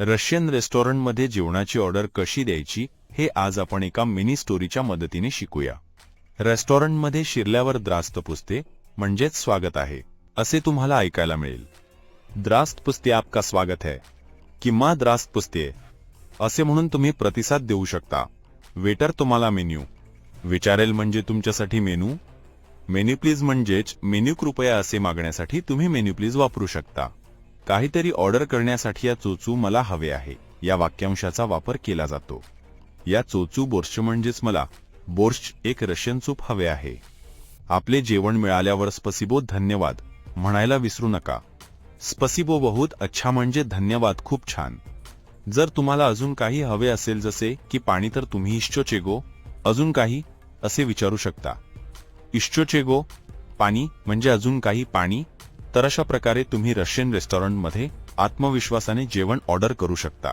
Russian रेस्टॉरंटमध्ये जेवणाची order कशी द्यायची हे आज आपण एका मिनी स्टोरीच्या मदतीने शिकूया. रेस्टॉरंटमध्ये शिरल्यावर द्रास्त पुसते म्हणजेच स्वागत आहे असे तुम्हाला ऐकायला मिळेल. द्रास्त पुस्ते आपका स्वागत है किंवा द्रास्त पुस्ते असे म्हणून तुम्ही प्रतिसाद देऊ शकता. वेटर तुम्हाला मेन्यू विचारेल म्हणजे तुमच्यासाठी मेनू मेन्यू प्लीज म्हणजेच मेन्यू कृपया असे मागण्यासाठी तुम्ही मेन्यू प्लीज वापरू शकता. काहीतरी ऑर्डर करण्यासाठी या चोचू मला हवे आहे. या वाक्यांशाचा वापर केला जातो. या चोचू बोर्श म्हणजेच मला बोर्श एक रशियन सूप हवे आहे. आपले जेवण मिळाल्यावर स्पसिबो धन्यवाद म्हणायला विसरू नका. स्पसिबो बहुत अच्छा म्हणजे धन्यवाद खूप छान. जर तुम्हाला अजून काही हवे असेल जसे की पाणी तर तुम्ही इश्चोचेगो अजून काही असे विचारू शकता. इश्चोचेगो पाणी म्हणजे अजून काही पाणी तर अशा प्रकारे तुम्ही रशियन रेस्टॉरंटमध्ये आत्मविश्वासाने जेवण ऑर्डर करू शकता.